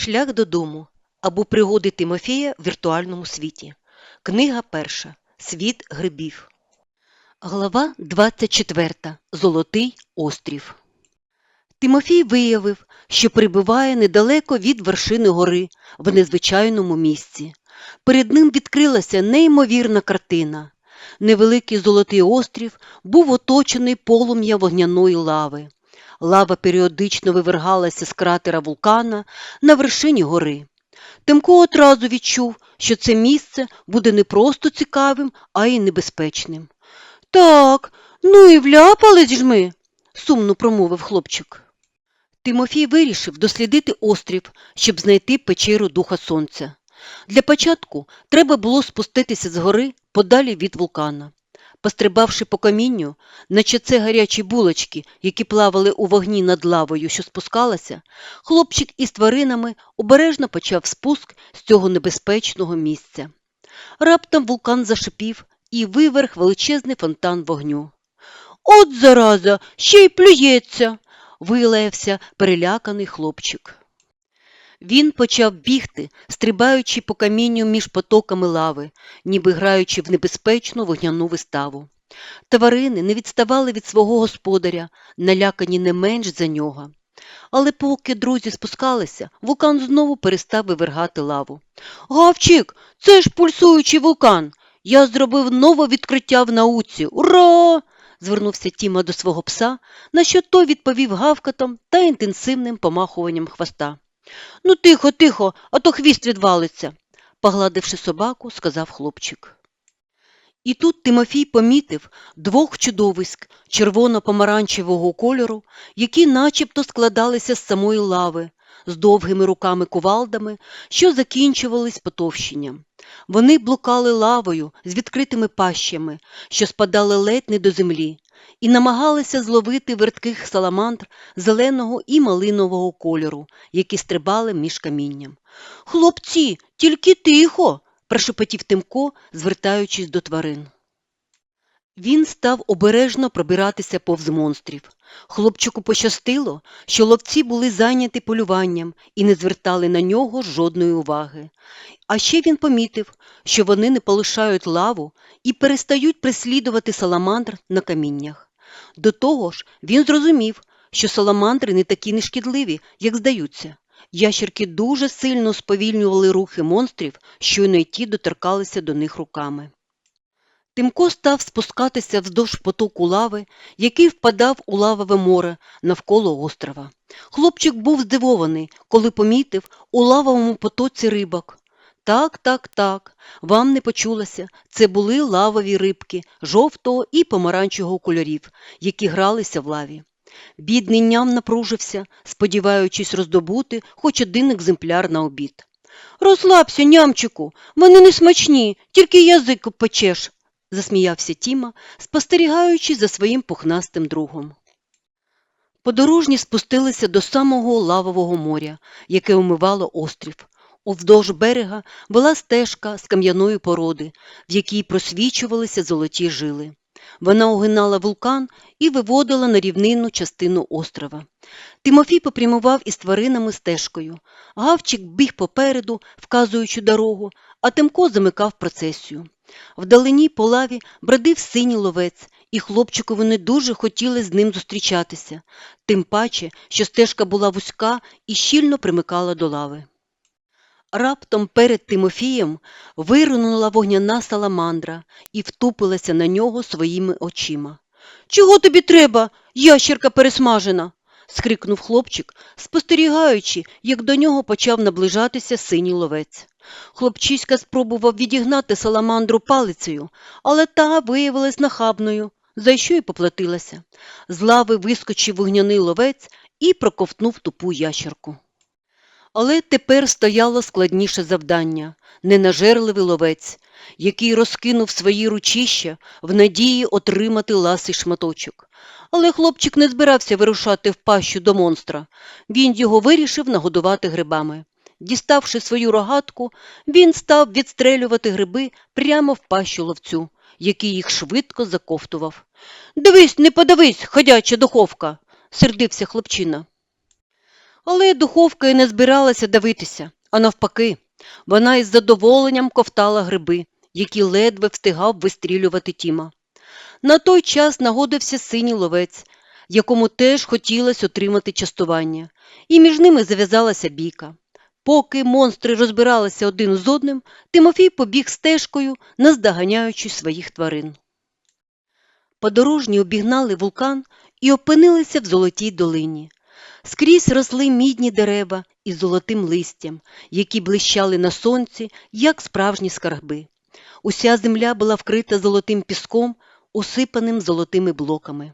Шлях додому або пригоди Тимофія в віртуальному світі. Книга перша. Світ грибів. Глава 24. Золотий острів. Тимофій виявив, що прибуває недалеко від вершини гори в незвичайному місці. Перед ним відкрилася неймовірна картина. Невеликий золотий острів був оточений полум'я вогняної лави. Лава періодично вивергалася з кратера вулкана на вершині гори. Тимко одразу відчув, що це місце буде не просто цікавим, а й небезпечним. Так, ну і вляпались ж ми, сумно промовив хлопчик. Тимофій вирішив дослідити острів, щоб знайти печеру Духа Сонця. Для початку треба було спуститися з гори подалі від вулкана. Пострибавши по камінню, наче це гарячі булочки, які плавали у вогні над лавою, що спускалася, хлопчик із тваринами обережно почав спуск з цього небезпечного місця. Раптом вулкан зашипів і виверх величезний фонтан вогню. От зараза, ще й плюється, вилаявся переляканий хлопчик. Він почав бігти, стрибаючи по камінню між потоками лави, ніби граючи в небезпечну вогняну виставу. Тварини не відставали від свого господаря, налякані не менш за нього. Але поки друзі спускалися, вулкан знову перестав вивергати лаву. Гавчик, це ж пульсуючий вулкан. Я зробив нове відкриття в науці. Ура! звернувся Тіма до свого пса, на що той відповів гавкатом та інтенсивним помахуванням хвоста. Ну, тихо, тихо, а то хвіст відвалиться, погладивши собаку, сказав хлопчик. І тут Тимофій помітив двох чудовиськ червоно-помаранчевого кольору, які начебто складалися з самої лави, з довгими руками-кувалдами, що закінчувались потовщенням. Вони блукали лавою з відкритими пащами, що спадали ледь не до землі, і намагалися зловити вертких саламандр зеленого і малинового кольору, які стрибали між камінням. Хлопці, тільки тихо, прошепотів Тимко, звертаючись до тварин. Він став обережно пробиратися повз монстрів. Хлопчику пощастило, що ловці були зайняті полюванням і не звертали на нього жодної уваги. А ще він помітив, що вони не полишають лаву і перестають преслідувати саламандр на каміннях. До того ж, він зрозумів, що саламандри не такі нешкідливі, як здаються. Ящерки дуже сильно сповільнювали рухи монстрів, щойно й ті доторкалися до них руками. Тимко став спускатися вздовж потоку лави, який впадав у лавове море навколо острова. Хлопчик був здивований, коли помітив у лавовому потоці рибок. Так, так, так, вам не почулося, це були лавові рибки жовтого і помаранчевого кольорів, які гралися в лаві. Бідний ням напружився, сподіваючись роздобути хоч один екземпляр на обід. Розслабся, нямчику, вони не смачні, тільки язик печеш, засміявся Тіма, спостерігаючи за своїм пухнастим другом. Подорожні спустилися до самого лавового моря, яке омивало острів. Уздовж берега була стежка з кам'яної породи, в якій просвічувалися золоті жили. Вона огинала вулкан і виводила на рівнинну частину острова. Тимофій попрямував із тваринами стежкою. Гавчик біг попереду, вказуючи дорогу, а Тимко замикав процесію. Вдалині по лаві бродив синій ловець, і хлопчикові не дуже хотіли з ним зустрічатися, тим паче, що стежка була вузька і щільно примикала до лави. Раптом перед Тимофієм виринула вогняна саламандра і втупилася на нього своїми очима. Чого тобі треба, ящерка пересмажена? Скрикнув хлопчик, спостерігаючи, як до нього почав наближатися синій ловець. Хлопчиська спробував відігнати саламандру палицею, але та виявилась нахабною, за що й поплатилася. З лави вискочив вогняний ловець і проковтнув тупу ящерку. Але тепер стояло складніше завдання ненажерливий ловець, який розкинув свої ручища в надії отримати ласий шматочок. Але хлопчик не збирався вирушати в пащу до монстра. Він його вирішив нагодувати грибами. Діставши свою рогатку, він став відстрелювати гриби прямо в пащу ловцю, який їх швидко заковтував. Дивись, не подивись, ходяча духовка, сердився хлопчина. Але духовка і не збиралася дивитися, а навпаки, вона із задоволенням ковтала гриби, які ледве встигав вистрілювати Тіма. На той час нагодився синій ловець, якому теж хотілося отримати частування, і між ними зав'язалася бійка. Поки монстри розбиралися один з одним, Тимофій побіг стежкою, наздоганяючи своїх тварин. Подорожні обігнали вулкан і опинилися в золотій долині. Скрізь росли мідні дерева із золотим листям, які блищали на сонці, як справжні скарби. Уся земля була вкрита золотим піском, усипаним золотими блоками.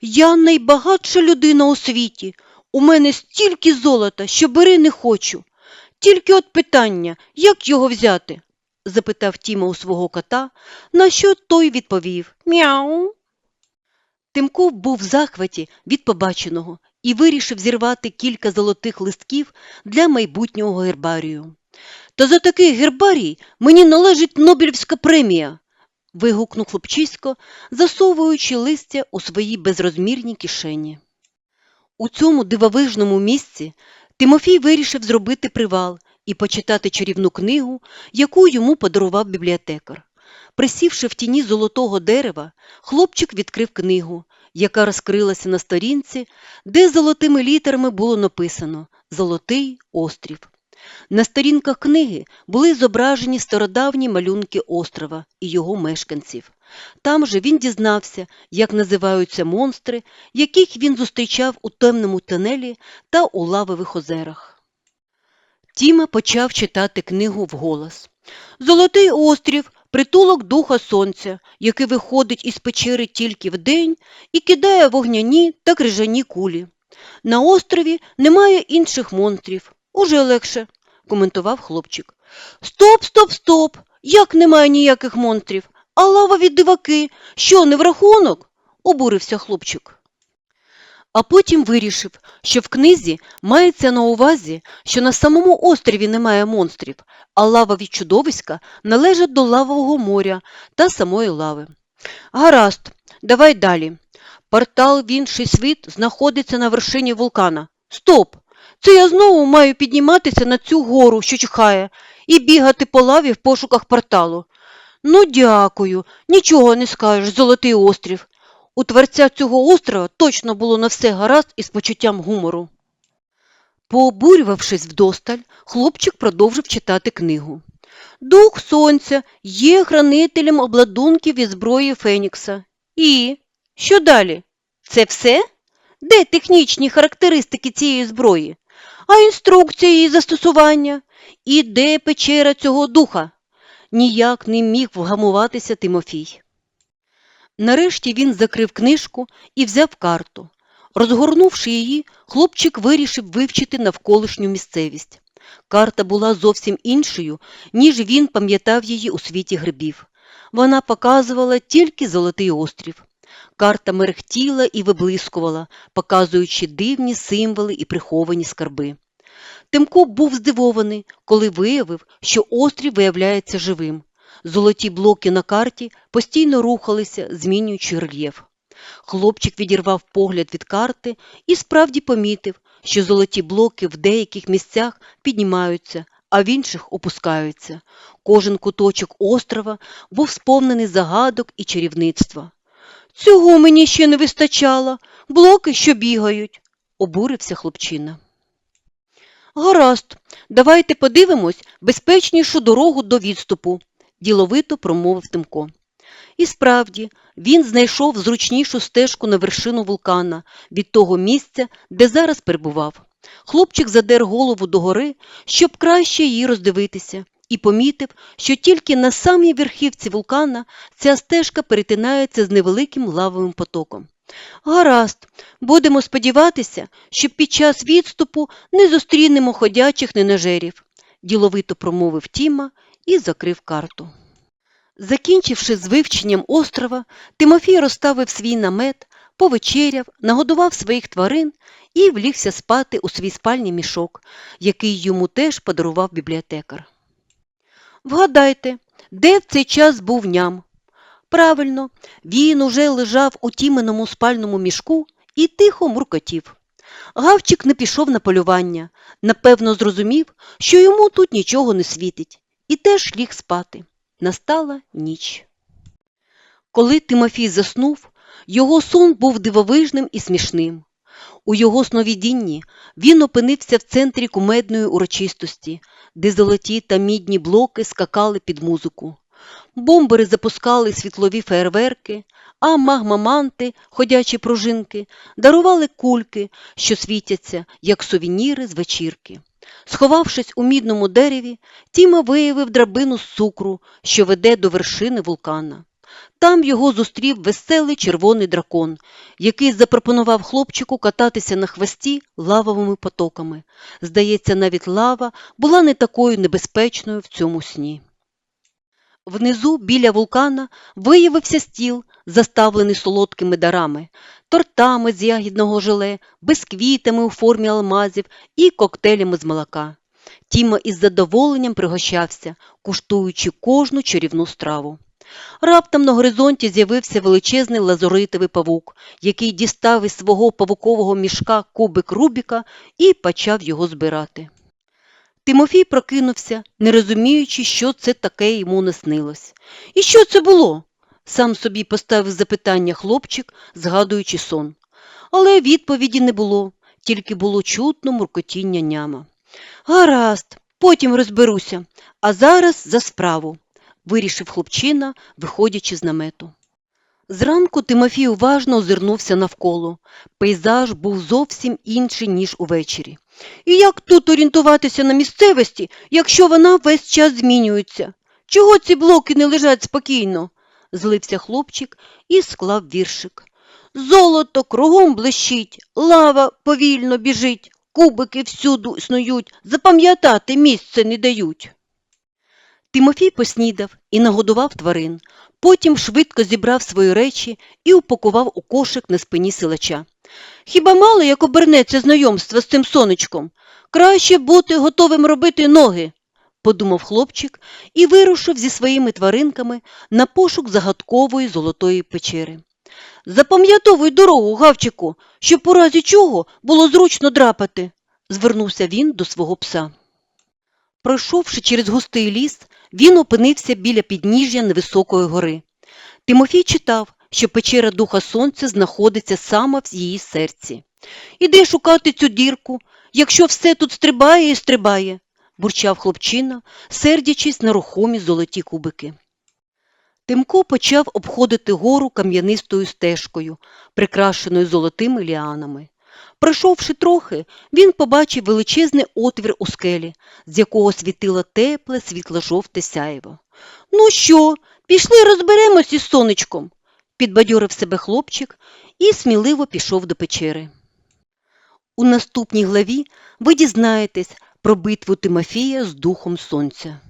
Я найбагатша людина у світі. У мене стільки золота, що бери не хочу. Тільки от питання, як його взяти? запитав Тіма у свого кота, на що той відповів Мяу. Тимко був в захваті від побаченого і вирішив зірвати кілька золотих листків для майбутнього гербарію. Та за такий гербарій мені належить Нобелівська премія. Вигукнув хлопчисько, засовуючи листя у свої безрозмірні кишені. У цьому дивовижному місці Тимофій вирішив зробити привал і почитати чарівну книгу, яку йому подарував бібліотекар. Присівши в тіні золотого дерева, хлопчик відкрив книгу, яка розкрилася на сторінці, де золотими літерами було написано Золотий острів. На сторінках книги були зображені стародавні малюнки острова і його мешканців. Там же він дізнався, як називаються монстри, яких він зустрічав у темному тунелі та у лавових озерах. Тіма почав читати книгу вголос. Золотий острів притулок духа сонця, який виходить із печери тільки вдень і кидає вогняні та крижані кулі. На острові немає інших монстрів. Уже легше, коментував хлопчик. Стоп, стоп, стоп! Як немає ніяких монстрів? А лавові диваки, що не в рахунок? обурився хлопчик. А потім вирішив, що в книзі мається на увазі, що на самому острові немає монстрів, а лавові чудовиська належать до лавового моря та самої лави. Гаразд, давай далі. Портал в інший світ знаходиться на вершині вулкана. Стоп! Це я знову маю підніматися на цю гору, що чхає, і бігати по лаві в пошуках порталу. Ну, дякую, нічого не скажеш, золотий острів. У творця цього острова точно було на все гаразд із почуттям гумору. Пообурювавшись вдосталь, хлопчик продовжив читати книгу. Дух сонця є хранителем обладунків і зброї Фенікса. І що далі? Це все? Де технічні характеристики цієї зброї? А інструкція її застосування? І де печера цього духа? Ніяк не міг вгамуватися Тимофій. Нарешті він закрив книжку і взяв карту. Розгорнувши її, хлопчик вирішив вивчити навколишню місцевість. Карта була зовсім іншою, ніж він пам'ятав її у світі грибів. Вона показувала тільки золотий острів. Карта мерехтіла і виблискувала, показуючи дивні символи і приховані скарби. Тимко був здивований, коли виявив, що острів виявляється живим. Золоті блоки на карті постійно рухалися, змінюючи рельєф. Хлопчик відірвав погляд від карти і справді помітив, що золоті блоки в деяких місцях піднімаються, а в інших опускаються. Кожен куточок острова був сповнений загадок і чарівництва. Цього мені ще не вистачало, блоки, що бігають, обурився хлопчина. Гаразд, давайте подивимось безпечнішу дорогу до відступу, діловито промовив Тимко. І справді, він знайшов зручнішу стежку на вершину вулкана від того місця, де зараз перебував. Хлопчик задер голову догори, щоб краще її роздивитися, і помітив, що тільки на самій верхівці вулкана ця стежка перетинається з невеликим лавовим потоком. Гаразд, будемо сподіватися, що під час відступу не зустрінемо ходячих ненажерів, діловито промовив Тіма і закрив карту. Закінчивши з вивченням острова, Тимофій розставив свій намет, повечеряв, нагодував своїх тварин і влігся спати у свій спальний мішок, який йому теж подарував бібліотекар. Вгадайте, де в цей час був ням? Правильно, він уже лежав у тіменому спальному мішку і тихо муркотів. Гавчик не пішов на полювання, напевно, зрозумів, що йому тут нічого не світить, і теж ліг спати. Настала ніч. Коли Тимофій заснув, його сон був дивовижним і смішним. У його сновидінні він опинився в центрі кумедної урочистості, де золоті та мідні блоки скакали під музику. Бомбери запускали світлові фейерверки, а магмаманти, ходячі пружинки, дарували кульки, що світяться, як сувеніри з вечірки. Сховавшись у мідному дереві, Тіма виявив драбину з цукру, що веде до вершини вулкана. Там його зустрів веселий червоний дракон, який запропонував хлопчику кататися на хвості лавовими потоками. Здається, навіть лава була не такою небезпечною в цьому сні. Внизу, біля вулкана, виявився стіл, заставлений солодкими дарами, тортами з ягідного желе, бисквітами у формі алмазів і коктейлями з молока. Тіма із задоволенням пригощався, куштуючи кожну чарівну страву. Раптом на горизонті з'явився величезний лазуритовий павук, який дістав із свого павукового мішка кубик Рубіка і почав його збирати. Тимофій прокинувся, не розуміючи, що це таке йому не снилось. І що це було? сам собі поставив запитання хлопчик, згадуючи сон. Але відповіді не було, тільки було чутно муркотіння няма. Гаразд, потім розберуся, а зараз за справу, вирішив хлопчина, виходячи з намету. Зранку Тимофій уважно озирнувся навколо. Пейзаж був зовсім інший, ніж увечері. І як тут орієнтуватися на місцевості, якщо вона весь час змінюється? Чого ці блоки не лежать спокійно? злився хлопчик і склав віршик. Золото кругом блищить, лава повільно біжить, кубики всюду снують, запам'ятати місце не дають. Тимофій поснідав і нагодував тварин, потім швидко зібрав свої речі і упакував у кошик на спині силача. Хіба мало як обернеться знайомство з цим сонечком? Краще бути готовим робити ноги, подумав хлопчик і вирушив зі своїми тваринками на пошук загадкової золотої печери. Запам'ятовуй дорогу, гавчику, щоб у разі чого було зручно драпати, звернувся він до свого пса. Пройшовши через густий ліс, він опинився біля підніжжя невисокої гори. Тимофій читав, що печера Духа Сонця знаходиться саме в її серці. Іди шукати цю дірку, якщо все тут стрибає і стрибає, бурчав хлопчина, сердячись на рухомі золоті кубики. Тимко почав обходити гору кам'янистою стежкою, прикрашеною золотими ліанами. Пройшовши трохи, він побачив величезний отвір у скелі, з якого світило тепле світло-жовте сяєво. Ну що, пішли розберемось із сонечком, підбадьорив себе хлопчик і сміливо пішов до печери. У наступній главі ви дізнаєтесь про битву Тимофія з Духом Сонця.